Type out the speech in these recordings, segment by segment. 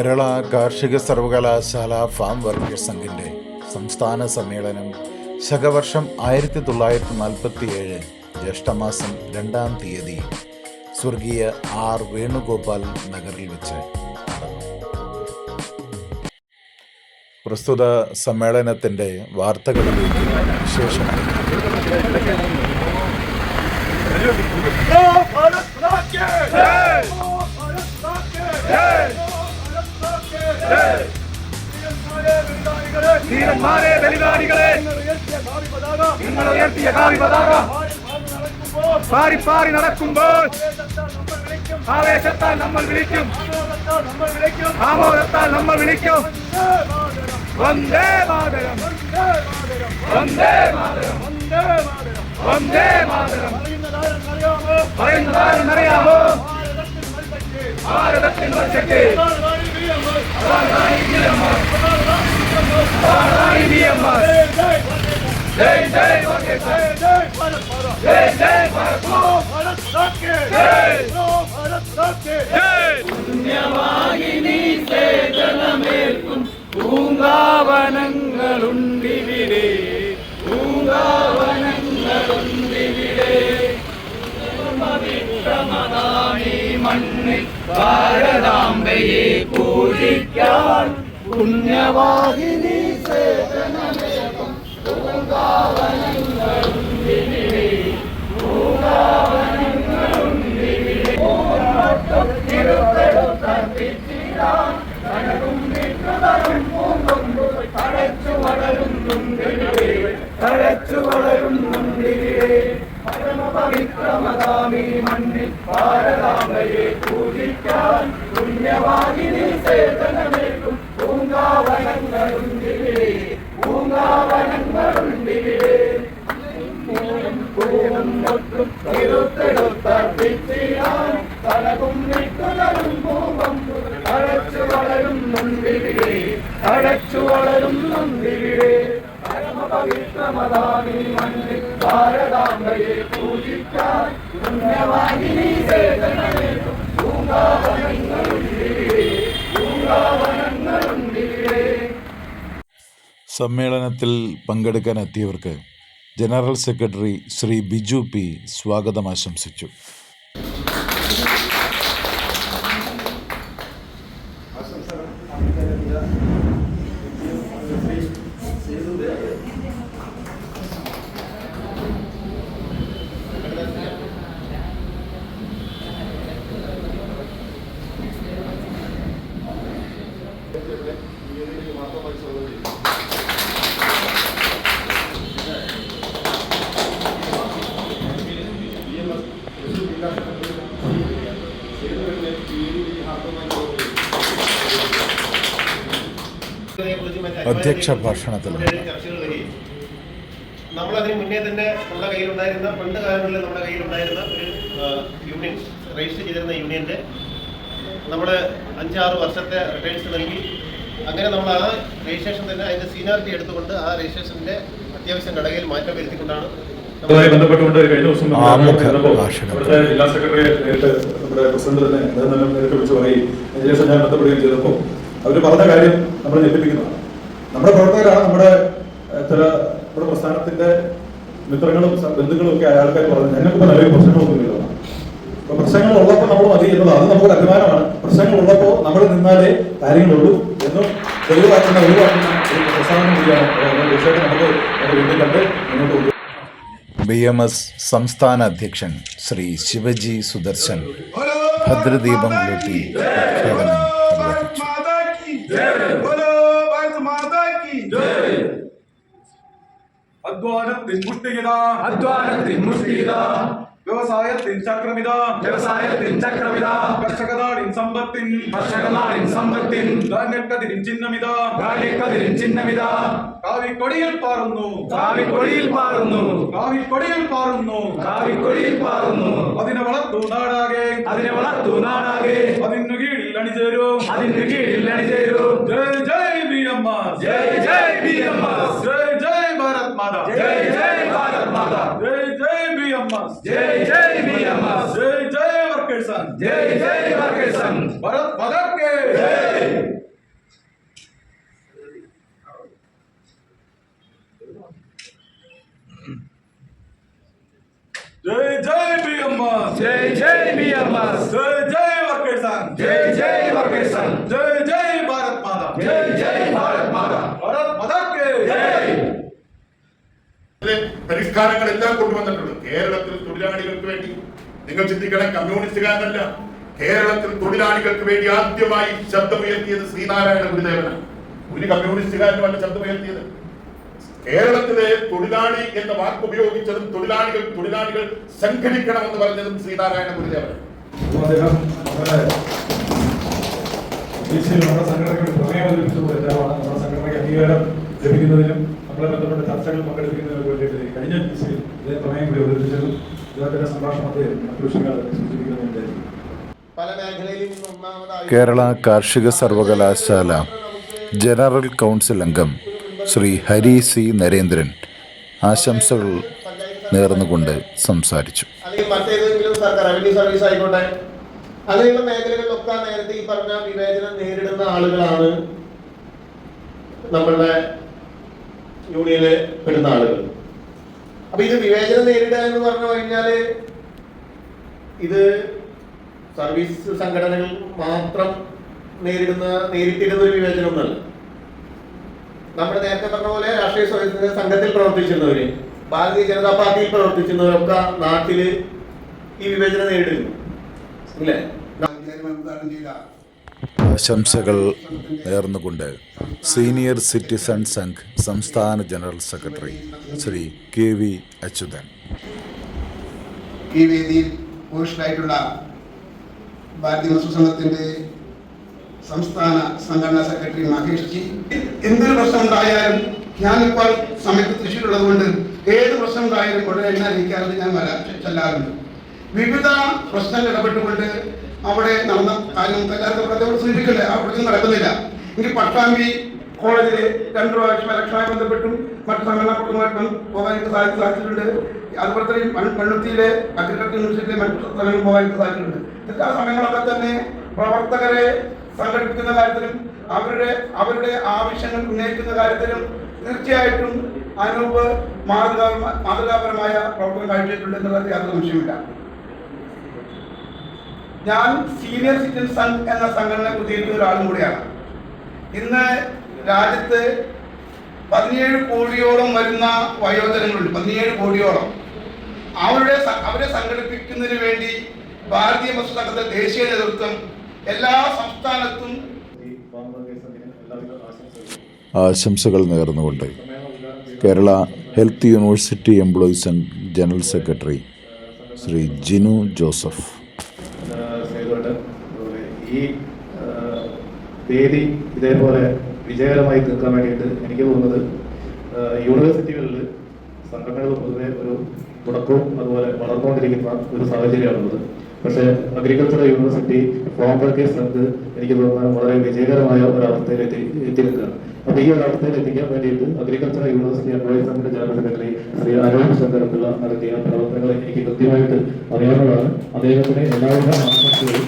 കേരള കാർഷിക സർവകലാശാല farm workers സംഘിന്റെ സംസ്ഥാന സമ്മേളനം ശകവർഷം ആയിരത്തി തൊള്ളായിരത്തി നാൽപ്പത്തി ഏഴ് ജ്യേഷ്ഠമാസം രണ്ടാം തീയതി സ്വർഗീയ ആർ വേണുഗോപാൽ നഗറിൽ വെച്ച് പ്രസ്തുത സമ്മേളനത്തിന്റെ വാർത്തകളിലേക്ക് വിശേഷമായി ഉയർത്തിയ കാവി പതാക പാറി പാറി നടക്കുമ്പോൾ ആവേശത്താൽ നമ്മൾ വിളിക്കും. ആമോദത്താൽ നമ്മൾ വിളിക്കും. വന്ദേ മാതരം. വന്ദേ മാതരം. വന്ദേ മാതരം. പറയുന്നതാരെന്നറിയാമോ ഭാരതത്തിൻ വർഷയ്ക്ക് ജയ് വിക്രമദാമി മണ്ണിൽ ഭാരതാംബയെ പൂജിക്കാൻ. പുണ്യവാഹിനി സേവനമേകും ഭാരതാംബയെ പൂജിക്കാൻ പുണ്യവാഹിനി സേവനമേൽക്കും പൂങ്കാവനങ്ങളുണ്ടിവിടെ പൂങ്കാവനങ്ങളുണ്ടിവിടെ. തിരുത്തെടുത്ത പിച്ചിയാൻ തലകും വിട്ടുതരും പൂവം തഴച്ചു വളരുന്നുണ്ടിവിടെ തഴച്ചു വളരുന്നുണ്ടിവിടെ സമ്മേളനത്തിൽ പങ്കെടുക്കാൻ എത്തിയവർക്ക് general secretary Shri Biju P സ്വാഗതം ആശംസിച്ചു. അധ്യക്ഷ ഭാഷണത്തിൽ നമ്മൾ നമ്മളതിന് മുന്നേ തന്നെ നമ്മുടെ കയ്യിലുണ്ടായിരുന്ന പണ്ട് കാലങ്ങളിൽ നമ്മുടെ കയ്യിലുണ്ടായിരുന്ന ഒരു യൂണിയൻ രജിസ്റ്റർ ചെയ്തിരുന്ന യൂണിയന്റെ നമ്മൾ അഞ്ചാറ് വർഷത്തെ റിട്ടേൺസ് നൽകി. അങ്ങനെ നമ്മൾ ആ രജിസ്ട്രേഷൻ തന്നെ അതിന്റെ സീനിയോറിറ്റി എടുത്തുകൊണ്ട് ആ രജിസ്ട്രേഷന്റെ അത്യാവശ്യം ഘടകയിൽ മാറ്റം വരുത്തിക്കൊണ്ടാണ് അതുമായി ബന്ധപ്പെട്ടുകൊണ്ട് കഴിഞ്ഞ ദിവസം. ഇവിടുത്തെ ജില്ലാ സെക്രട്ടറി നേരിട്ട് നമ്മുടെ പ്രസിഡന്റ് തന്നെ അദ്ദേഹം തന്നെ നേരിട്ട് വിളിച്ച് പറയും അതിനുശേഷം ഞാൻ ബന്ധപ്പെടുകയും ചെയ്തപ്പോൾ അവർ പറഞ്ഞ കാര്യം നമ്മൾ ഞെട്ടിപ്പിക്കുന്നതാണ് നമ്മുടെ പ്രവർത്തകരാണ് നമ്മുടെ ചില നമ്മുടെ പ്രസ്ഥാനത്തിന്റെ മിത്രങ്ങളും ബന്ധുക്കളും ഒക്കെ ആൾക്കാർ പറഞ്ഞു ഞങ്ങൾക്ക് നല്ലൊരു പ്രശ്നങ്ങളൊന്നുമില്ല. അപ്പൊ പ്രശ്നങ്ങൾ ഉള്ളപ്പോൾ നമ്മൾ മതി എന്നുള്ളത് അത് നമുക്ക് അഭിമാനമാണ്. പ്രശ്നങ്ങൾ ഉള്ളപ്പോൾ നമ്മൾ നിന്നാലേ കാര്യങ്ങളുള്ളൂ എന്നും തെളിവാക്കുന്ന ഒഴിവാക്കുന്ന ഒരു പ്രസ്ഥാനം കൂടിയാണ്. തീർച്ചയായിട്ടും നമുക്ക് വീണ്ടും കണ്ട് മുന്നോട്ട് പോകും ബി എം എസ് സംസ്ഥാന അധ്യക്ഷൻ ശ്രീ ശിവജി സുദർശൻ ഭദ്രദീപം കൂട്ടി ഉദ്ഘാടനം നിർവഹിച്ചു. അധ്വാനത്തിൻ മുഷ്ടികിത അധ്വാനത്തിൻ മുഷ്ടിത വ്യവസായത്തിൻ ചക്രമിത. വ്യവസായത്തിൻ ചക്രമിത. കർഷകനാടിൻ സമ്പത്തിൻ. കർഷകനാടിൻ സമ്പത്തിൻ. ധാന്യക്കതിരിൻ ചിഹ്നമിത. കാലിക്കതിരിൻ ചിഹ്നമിത. കാവിക്കൊടിയിൽ പാറുന്നു. കാവിക്കൊടിയിൽ പാറുന്നു. കാവിക്കൊടിയിൽ പാറുന്നു. കാവിക്കൊടിയിൽ പാറുന്നു. അതിനെ വളർത്തു നാടാകെ. അതിനെ വളർത്തു നാടാകെ. അതിനു കീഴിൽ അണിചേരൂ. അതിന്റെ കീഴിൽ അണിചേരൂ. ജയ് ജയ് ബി എം ജയ് ജയ് ബി എം ജയ് Yamaz. Jai Jai V. Yamaz. Jai Jai Worker Son. Jai Jai Worker Son. Bharat Bhagat Ke. Jai. Jai Jai V. Yamaz. Jai Jai V. Yamaz. Jai Jai Worker Son. Jai Jai Worker Son. Jai Jai പരിഷ്കാരങ്ങളെല്ലാം കൊണ്ടുവന്നിട്ടുണ്ട്. കേരളത്തിൽ തൊഴിലാളികൾക്ക് വേണ്ടി. നിങ്ങൾ ചിന്തിക്കണം കമ്മ്യൂണിസ്റ്റുകാരനല്ല. കേരളത്തിൽ തൊഴിലാളികൾക്ക് വേണ്ടി ആദ്യമായി ശബ്ദമുയർത്തിയത് ശ്രീനാരായണ ഗുരുദേവനാണ്. ഒരു കമ്മ്യൂണിസ്റ്റുകാരനുമല്ല ശബ്ദമുയർത്തിയത്. കേരളത്തിലെ തൊഴിലാളി എന്ന വാക്ക് ഉപയോഗിച്ചതും തൊഴിലാളികൾ തൊഴിലാളികൾ സംഘടിക്കണം എന്ന് പറഞ്ഞതും ശ്രീനാരായണ ഗുരുദേവൻ നമ്മുടെ സംഘടനയ്ക്ക് പ്രമേയം അവതരിപ്പിച്ചത് നമ്മുടെ സംഘടനയ്ക്ക് അംഗീകാരം ലഭിക്കുന്നതിനും നമ്മളെ ബന്ധപ്പെട്ട ചർച്ചകൾ പങ്കെടുപ്പിക്കുന്നതിന് വേണ്ടിയിട്ട് കഴിഞ്ഞ ദിവസം ഇതേ പ്രമേയം കൂടി അവതരിപ്പിച്ചതും ഇതുപോലെ സംഭാഷണത്തെ മറ്റു വിഷയങ്ങൾ സൂചിപ്പിക്കുന്നുണ്ട്. പല മേഖലയിൽ നിന്ന് ഒന്നാമതായി കേരള കാർഷിക സർവകലാശാല ജനറൽ കൗൺസിൽ അംഗം ശ്രീ ഹരി സി നരേന്ദ്രൻ ആശംസകൾ നേർന്നുകൊണ്ട് സംസാരിച്ചു. മറ്റേതെങ്കിലും സർക്കാർ റവന്യൂ സർവീസ് ആയിക്കോട്ടെ അങ്ങനെയുള്ള മേഖലകളിലൊക്കെ നേരത്തെ ഈ പറഞ്ഞ വിവേചനം നേരിടുന്ന ആളുകളാണ് നമ്മളുടെ യൂണിയനിൽ പെടുന്ന ആളുകൾ അപ്പൊ ഇത് വിവേചനം നേരിടുക എന്ന് പറഞ്ഞു കഴിഞ്ഞാൽ ഇത് സർവീസ് സംഘടനകൾ മാത്രം നേരിടുന്ന നേരിട്ടിരുന്ന ഒരു വിവേചനം ഒന്നല്ല നമ്മൾ നേരത്തെ പറഞ്ഞ പോലെ രാഷ്ട്രീയ സ്വയം സംഘത്തിൽ പ്രവർത്തിച്ചിരുന്നവര് ഭാരതീയ ജനതാ പാർട്ടിയിൽ പ്രവർത്തിച്ചിരുന്നവരൊക്കെ നാട്ടിൽ ഈ വിവേചനം നേരിടുന്നു. ഇല്ലേ ആശംസകൾ നേർന്നുകൊണ്ട് സീനിയർ സിറ്റിസൺ സംഘ് സംസ്ഥാന general secretary Shri K V Achuthan. ഈ വേദിയിൽ പുരുഷനായിട്ടുള്ള ഭാരതീയ സംഘത്തിന്റെ സംസ്ഥാന സംഘടനാ സെക്രട്ടറി മഹേഷ് ജി. എന്തൊരു പ്രശ്നം ഉണ്ടായാലും ഞാനിപ്പോൾ സമയത്ത് തൃശ്ശൂരുള്ളത് കൊണ്ട് ഏത് പ്രശ്നം ഉണ്ടായാലും ഉടനെ എന്നെ അറിയിക്കാറുണ്ട് ഞാൻ വരാൻ ചെല്ലാറുണ്ട്. വിവിധ പ്രശ്നങ്ങൾ ഇടപെട്ടുകൊണ്ട് അവിടെ നടന്ന കാര്യം എല്ലാവർക്കും പ്രത്യേകം സൂചിപ്പിക്കില്ല? ആ അവിടെ നടക്കുന്നില്ല. എനിക്ക് പട്ടാമ്പി കോളേജിൽ രണ്ടു പ്രാവശ്യം ഇലക്ഷനായി ബന്ധപ്പെട്ടും. മറ്റു സംഘടനാ കുടുംബമായിട്ടും പോകാനായിട്ട് സാധിച്ചു സാധിച്ചിട്ടുണ്ട്. അതുപോലെ തന്നെ പെണ്ണുത്തിയിലെ അഗ്രികൾച്ചർ യൂണിവേഴ്സിറ്റിയിലെ മറ്റു സ്ഥലങ്ങളിൽ പോകാനായിട്ട് സാധിച്ചിട്ടുണ്ട്. എല്ലാ സമയങ്ങളൊക്കെ തന്നെ പ്രവർത്തകരെ സംഘടിപ്പിക്കുന്ന കാര്യത്തിലും അവരുടെ അവരുടെ ആവശ്യങ്ങൾ ഉന്നയിക്കുന്ന കാര്യത്തിലും തീർച്ചയായിട്ടും അനൂപ് മാതൃകാ മാതൃകാപരമായ പ്രവർത്തനം കാഴ്ചയിട്ടുണ്ട് എന്നുള്ളത് യാതൊരു സംശയമില്ല ഞാൻ സീനിയർ സിറ്റിസൺ എന്ന സംഘടന കുതിരിക്കുന്ന ഒരാളും കൂടിയാണ്. ഇന്ന് രാജ്യത്ത് പതിനേഴ് കോടിയോളം വരുന്ന വയോജനങ്ങളുണ്ട്. പതിനേഴ് കോടിയോളം. അവരുടെ അവരെ സംഘടിപ്പിക്കുന്നതിന് വേണ്ടി ഭാരതീയ മസ്തകത്തെ ദേശീയ നേതൃത്വം എല്ലാ സംസ്ഥാനത്തും ആശംസകൾ നേർന്നുകൊണ്ട് Kerala health university employees and general secretary Shri Jinu Joseph. ഈ വേദി ഇതേപോലെ വിജയകരമായി തീർക്കാൻ വേണ്ടിയിട്ട് എനിക്ക് തോന്നുന്നത് യൂണിവേഴ്സിറ്റികളിൽ സംഘടനകൾ പൊതുവെ ഒരു തുടക്കവും അതുപോലെ വളർന്നുകൊണ്ടിരിക്കുന്ന ഒരു സാഹചര്യമാണുള്ളത്. പക്ഷേ agriculture university farm workers Sangh എനിക്ക് തോന്നുന്നത് വളരെ വിജയകരമായ ഒരു അവസ്ഥയിൽ എത്തി നിൽക്കുകയാണ് അപ്പൊ ഈ ഒരു അവസ്ഥയിൽ എത്തിക്കാൻ വേണ്ടിയിട്ട് അഗ്രികൾച്ചർ യൂണിവേഴ്സിറ്റി സംഘിന്റെ ജനറൽ സെക്രട്ടറി ശ്രീ അനൂപ് ശങ്കരപിള്ള നടത്തിയ പ്രവർത്തനങ്ങളെ എനിക്ക് കൃത്യമായിട്ട് അറിയാവുന്നതാണ്. അദ്ദേഹത്തിന് എല്ലാവിധ ആശംസകളും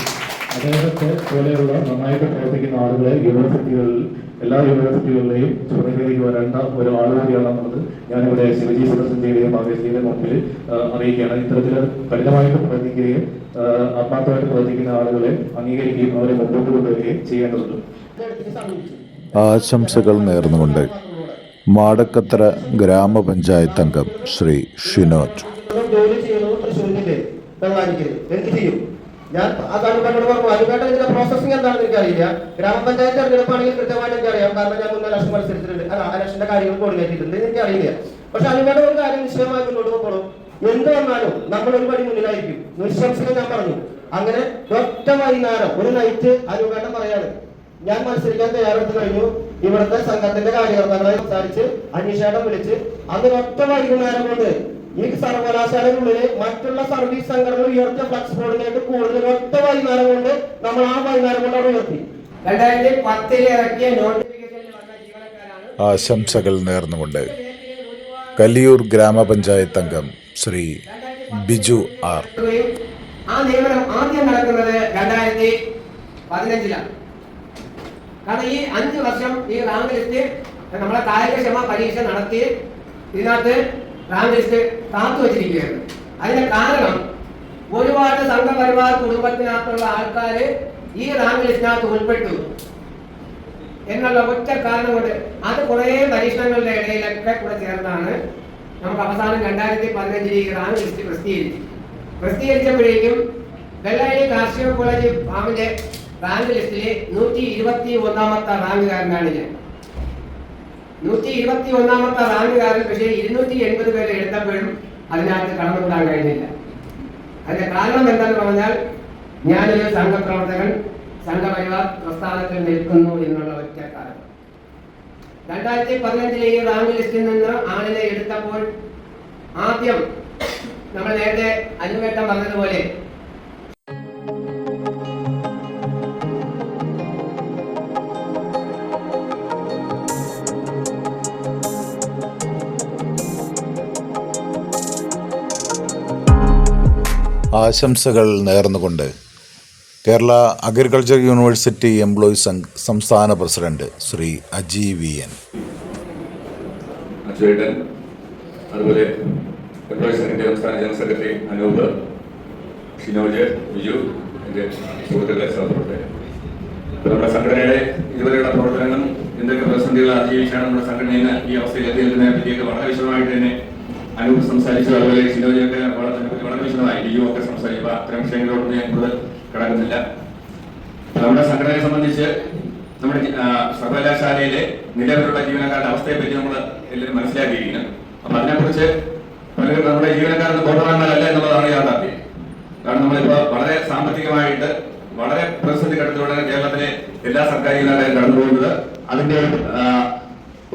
അദ്ദേഹത്തെ പോലെയുള്ള നന്നായിട്ട് പ്രവർത്തിക്കുന്ന ആളുകളെ യൂണിവേഴ്സിറ്റികളിൽ എല്ലാ യൂണിവേഴ്സിറ്റികളിലെയും ചുമതലയിലേക്ക് വരേണ്ട ഒരു ആളുകൂടിയാണെന്നുള്ളത് ഞാനിവിടെ ശിവജി സുദർശന്റെയും ആവേശിയുടെയും മുമ്പിൽ അറിയിക്കുകയാണ്. ഇത്തരത്തിൽ കഠിനമായിട്ട് പ്രവർത്തിക്കുകയും ആത്മാർത്ഥമായിട്ട് പ്രവർത്തിക്കുന്ന ആളുകളെ അംഗീകരിക്കുകയും അവരെ മുമ്പോട്ട് കൊണ്ടുവരികയും ചെയ്യേണ്ടതുണ്ട്. ആശംസകൾ നേർന്നുകൊണ്ട് മാടക്കത്തറ ഗ്രാമപഞ്ചായത്ത് അംഗം ശ്രീ ഷിനോജ്. ജോലി ചെയ്യണോ? തൃശ്ശൂരിന്റെ എന്ത് എനിക്ക് ചെയ്യും? ഞാൻ പറഞ്ഞോട് പറഞ്ഞു അതിനുവേണ്ട ഇതിന്റെ പ്രോസസ്സിംഗ് എന്താണെന്ന് എനിക്കറിയില്ല. ഗ്രാമപഞ്ചായത്ത് തെരഞ്ഞെടുപ്പാണെങ്കിൽ കൃത്യമായിട്ട് എനിക്കറിയാം. കാരണം ഞാൻ മുന്നേ ലക്ഷം മത്സരിച്ചിട്ടുണ്ട്. അല്ല അലക്ഷന്റെ കാര്യങ്ങൾ കോർഡിനേറ്റ് ചെയ്തിട്ടുണ്ട്. എനിക്കറിയില്ല. പക്ഷെ അതിനോട് ഒരു കാര്യം നിശ്ചയമായി മുന്നോട്ട് പോകണം. എന്ത് വന്നാലും നമ്മൾ ഒരു പടി മുന്നിലായിരിക്കും. നിശംസിക്കാൻ ഞാൻ പറഞ്ഞു. അങ്ങനെ ഒറ്റ വൈകുന്നേരം ഒരു നൈറ്റ് അനുവേണ്ടം പറയാണ് ഞാൻ മത്സരിക്കാൻ തയ്യാറെടുത്ത് കഴിഞ്ഞു. ഇവിടുത്തെ സംഘത്തിന്റെ കാര്യകർത്താക്കളെ സംസാരിച്ച് അന്വേഷണം വിളിച്ച് അന്ന് ഒറ്റ വൈകുന്നേരം കൊണ്ട് ഈ സർവകലാശാലകളിലെ മറ്റുള്ള സർവീസ് സംഘടനകൾ ഉയർത്തിയ ഫ്ലക്സ് ബോർഡിലേക്ക് കൂടുതൽ ഒറ്റ വൈകുന്നേരം കൊണ്ട് നമ്മൾ ആ വൈകുന്നേരം കൊണ്ട് അവിടെ ഉയർത്തി. രണ്ടായിരത്തി പത്തിൽ ഇറക്കിയ വന്ന ജീവനക്കാരാണ് ആശംസകൾ നേർന്നുകൊണ്ട് കല്ലിയൂർ ഗ്രാമപഞ്ചായത്ത് അംഗം ശ്രീ ബിജു ആർ. ആ നിയമനം ആദ്യം നടക്കുന്നത് രണ്ടായിരത്തി പതിനഞ്ചിലാണ്. കാരണം ഈ അഞ്ച് വർഷം ഈ റാങ്ക് ലിസ്റ്റ് നമ്മളെ കായികക്ഷമ പരീക്ഷ നടത്തി ഇതിനകത്ത് റാങ്ക് ലിസ്റ്റ് കാത്തു വച്ചിരിക്കുകയാണ്. അതിന് കാരണം ഒരുപാട് സംഘപരിവാർ കുടുംബത്തിനകത്തുള്ള ആൾക്കാര് ഈ റാങ്ക് ലിസ്റ്റിനകത്ത് ഉൾപ്പെട്ടു. എന്നുള്ള ഒറ്റ കാരണം കൊണ്ട് അത് കുറേ പരീക്ഷണങ്ങളുടെ ഇടയിലൊക്കെ കൂടെ ചേർന്നാണ് നമുക്ക് അവസാനം രണ്ടായിരത്തി പതിനഞ്ചിൽ ഈ റാങ്ക് ലിസ്റ്റ് പ്രസിദ്ധീകരിച്ചു പ്രസിദ്ധീകരിച്ചപ്പോഴേക്കും വെള്ളായണി കാർഷിക കോളേജ് ഫാമിന്റെ റാങ്ക് ലിസ്റ്റിലെ നൂറ്റി ഇരുപത്തി ഒന്നാമത്തെ റാങ്കുകാരനാണ് ഞാൻ. നൂറ്റി ഇരുപത്തി ഒന്നാമത്തെ റാങ്കുകാരൻ പക്ഷേ ഇരുന്നൂറ്റി എൺപത് പേരെ എടുത്തപ്പോഴും അതിനകത്ത് കടന്നുകൂടാൻ കഴിഞ്ഞില്ല. അതിന്റെ കാരണം എന്താണെന്ന് പറഞ്ഞാൽ ഞാനൊരു സംഘപ്രവർത്തകൻ സംഘപരിവാർ പ്രസ്ഥാനത്തിൽ നിൽക്കുന്നു എന്നുള്ള ഒറ്റ കാരണം. രണ്ടായിരത്തി പതിനഞ്ചിലെ ഈ റാങ്ക് ലിസ്റ്റിൽ നിന്ന് ആളിനെ എടുത്തപ്പോൾ ആദ്യം നമ്മൾ നേരത്തെ അനുവേട്ടം പറഞ്ഞതുപോലെ ആശംസകൾ നേർന്നുകൊണ്ട് കേരള അഗ്രികൾച്ചർ യൂണിവേഴ്സിറ്റി എംപ്ലോയീസ് സംസ്ഥാന president Shri Aji V N. അതുപോലെ സംസ്ഥാന അനൂപ് ഇതുവരെയുള്ള പ്രവർത്തനങ്ങളും എന്തൊക്കെ പ്രതിസന്ധികൾ അതിജീവിച്ചാണ് നമ്മുടെ സംഘടന ഇന്ന് ഈ അവസ്ഥയിൽ എത്തിയതിനെ പറ്റിയൊക്കെ വളരെ വിശദമായിട്ട് തന്നെ അനൂപ് സംസാരിച്ചു. അതുപോലെ ഷിനോജൊക്കെ വളരെ അതിനെപ്പറ്റി ഡി ഒക്കെ സംസാരിക്കുക അത്തരം വിഷയങ്ങളോടൊന്നും ഞാൻ കൂടുതൽ കിടക്കുന്നില്ല. നമ്മുടെ സംഘടനയെ സംബന്ധിച്ച് നമ്മുടെ സർവകലാശാലയിലെ നിലവിലുള്ള ജീവനക്കാരുടെ അവസ്ഥയെ പറ്റി നമ്മൾ എല്ലാവരും മനസ്സിലാക്കിയിരിക്കുന്നു. അപ്പൊ അതിനെക്കുറിച്ച് പലരും നമ്മുടെ ജീവനക്കാരുടെ ബോധവാന്മാരല്ല എന്നുള്ളതാണ് യാഥാർത്ഥ്യം. കാരണം നമ്മളിപ്പോ വളരെ സാമ്പത്തികമായിട്ട് വളരെ പ്രതിസന്ധി കടത്തിലൂടെ കേരളത്തിലെ എല്ലാ സർക്കാർ ജീവനക്കാരും കടന്നു പോകുന്നത് അതിന്റെ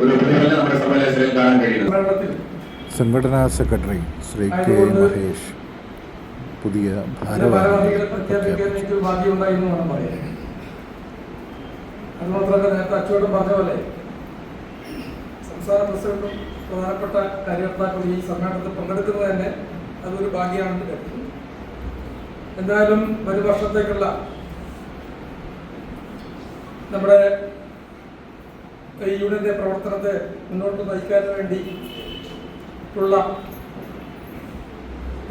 ഒരു പ്രതിഫലം നമ്മുടെ സർവകലാശാലയിൽ കാണാൻ കഴിയുന്നത്. സംഘടനാ സെക്രട്ടറി ശ്രീ കെ മഹേഷ്. പുതിയ അതുമാത്രമല്ല നേരത്തെ അച്ചുവേട്ടൻ പറഞ്ഞ പോലെ സംസ്ഥാന പ്രസിഡന്റും പ്രധാനപ്പെട്ട കാര്യകർത്താക്കളും ഈ സമ്മേളനത്തിൽ പങ്കെടുക്കുന്നത് തന്നെ അതൊരു ഭാഗ്യമാണെന്ന് കരുതുന്നു. എന്തായാലും വരും വർഷത്തേക്കുള്ള നമ്മുടെ യൂണിയന്റെ പ്രവർത്തനത്തെ മുന്നോട്ട് നയിക്കാൻ വേണ്ടി ഉള്ള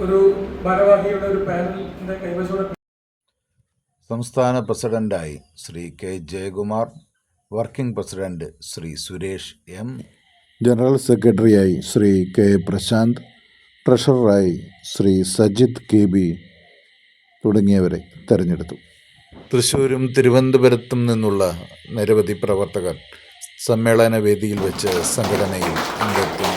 ഒരു ഭാരവാഹിയുടെ ഒരു പാനലിന്റെ കൈവശം സംസ്ഥാന പ്രസിഡന്റായി Shri K Jayakumar working president Shri Suresh M. General സെക്രട്ടറിയായി ശ്രീ കെ പ്രശാന്ത് ട്രഷററായി ശ്രീ സജിത് കെ ബി തുടങ്ങിയവരെ തെരഞ്ഞെടുത്തു. തൃശ്ശൂരും തിരുവനന്തപുരത്തും നിന്നുള്ള നിരവധി പ്രവർത്തകർ സമ്മേളന വേദിയിൽ വെച്ച് സംഘടനയിൽ അംഗത്വം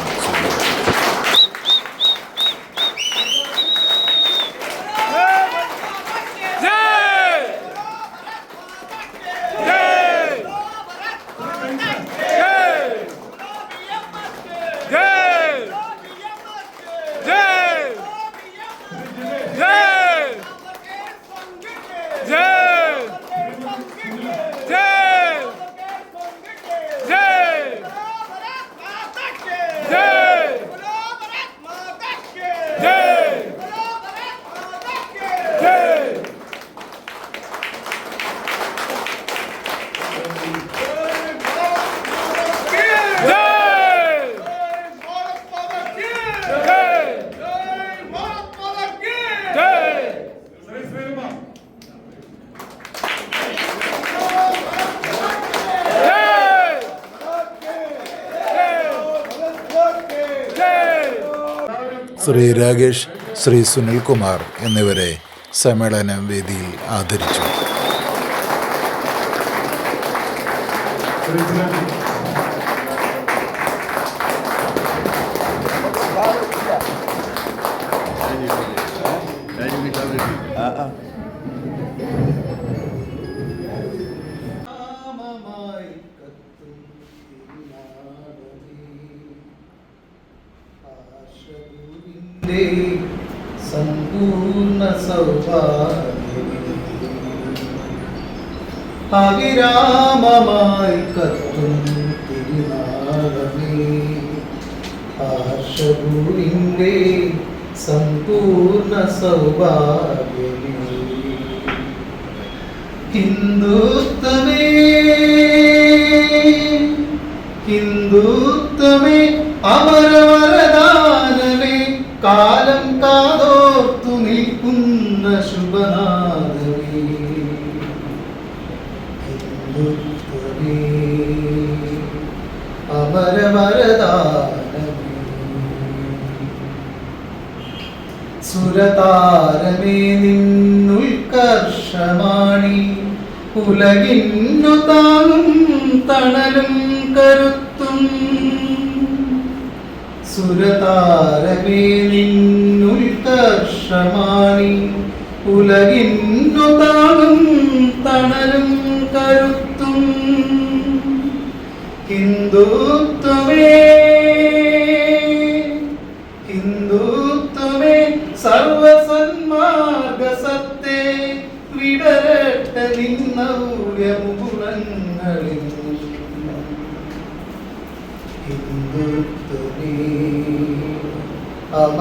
ശ്രീ രാകേഷ് ശ്രീ സുനിൽകുമാർ എന്നിവരെ സമ്മേളന വേദിയിൽ ആദരിച്ചു. സമ്പൂർണ സൗഭാഗ്യം അവിരാമമായി കത്തും തിരുനാളമേ. ഹർഷഭൂരിന്റെ സമ്പൂർണ സൗഭാഗ്യമേ ഹിന്ദുത്വമേ ഹിന്ദുത്വമേ അമരവരദാനമേ ഉലകിന്നു താങ്ങും തണലും കരുത്തും. സുരതാരമേ നിന്നുൽക്കർഷമാണി ഉലകിന്നു താങ്ങും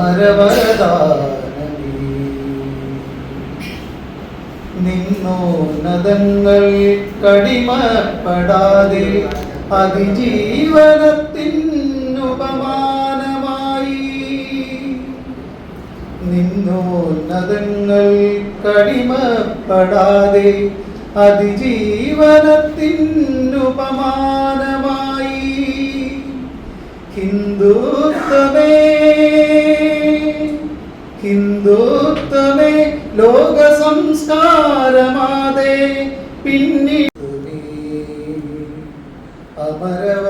അമരവരദാനമേ നിന്നോന്നതങ്ങൾ കടിമപ്പെടാതെ അതിജീവനത്തിനുപമാനമായി. നിന്നോന്നതങ്ങൾ കടിമപ്പെടാതെ അതിജീവനത്തിനുപമാനമായി. ഹിന്ദുത്വമേ ഹിന്ദുത്വമേ ലോക സംസ്കാരമാതേ പിന്നി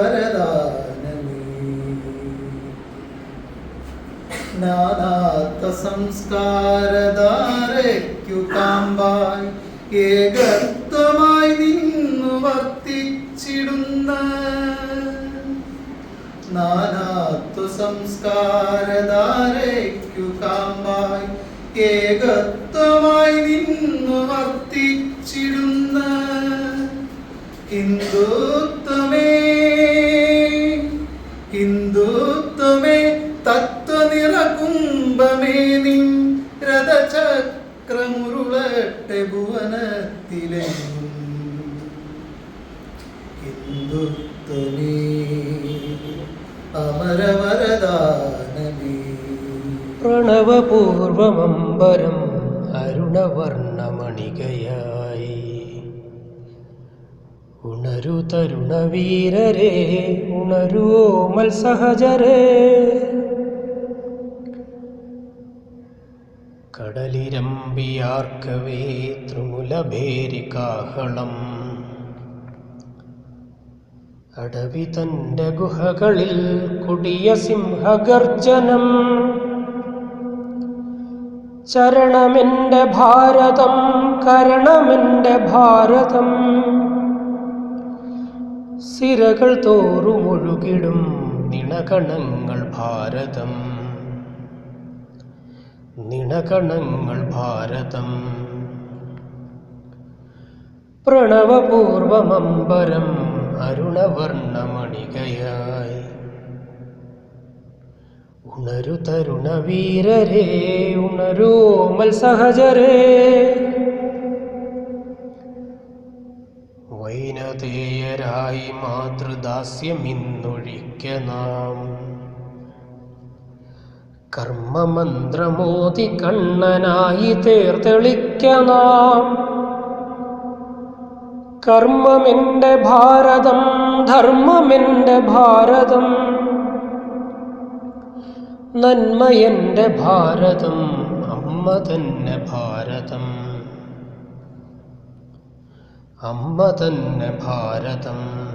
അമരവരദാനമേ. നാനാത്ത സംസ്കാരധാരയ്ക്കു കാമ്പായി ഏകത്വമായി നിന്നു വർത്തിച്ചിടുന്ന നാനാത്വ സംസ്കാരധാരയ്ക്കു കാമ്പായി ഏകത്വമായി നിന്നു വർത്തിച്ചിടുന്ന ഹിന്ദുത്വമേ ഹിന്ദുത്വമേ തത്വനിറകുംഭമേ നിൻ രഥചക്രമുരുളട്ടെ ഭുവനത്തിലെങ്ങും ഹിന്ദുത്വമേ. അമരവരദാനമേ പ്രണവപൂർവമംബരം അരുണവർണമണികയായി ഉണരു തരുണവീരരെ ഉണരൂ മത്സഹജരെ. കടലിരമ്പിയാർക്കവേ ത്രിമുലഭേരികാഹളം അടവി തന്റെ ഗുഹകളിൽ കുടിയ സിംഹഗർജനം. ചരണമെന്റെ ഭാരതം കരണമെന്റെ ഭാരതം. സിരകൾ തോറുമൊഴുകിടും നിണകണങ്ങൾ ഭാരതം. നിണകണങ്ങൾ ഭാരതം. പ്രണവപൂർവമംബരം അരുണവർണമണികയായി ഉണരു തരുണവീരരേ ഉണരൂ മത്സഹജരേ വൈനതേയരായി മാതൃദാസ്യമിന്നൊഴിക്ക നാം. കർമ്മമന്ത്രമോതി കണ്ണനായി തേർത്തെളിക്ക നാം. കർമ്മമെന്റെ ഭാരതം ധർമ്മമെന്റെ ഭാരതം. നന്മയെന്റെ ഭാരതം അമ്മ തന്നെ ഭാരതം. അമ്മ തന്നെ ഭാരതം.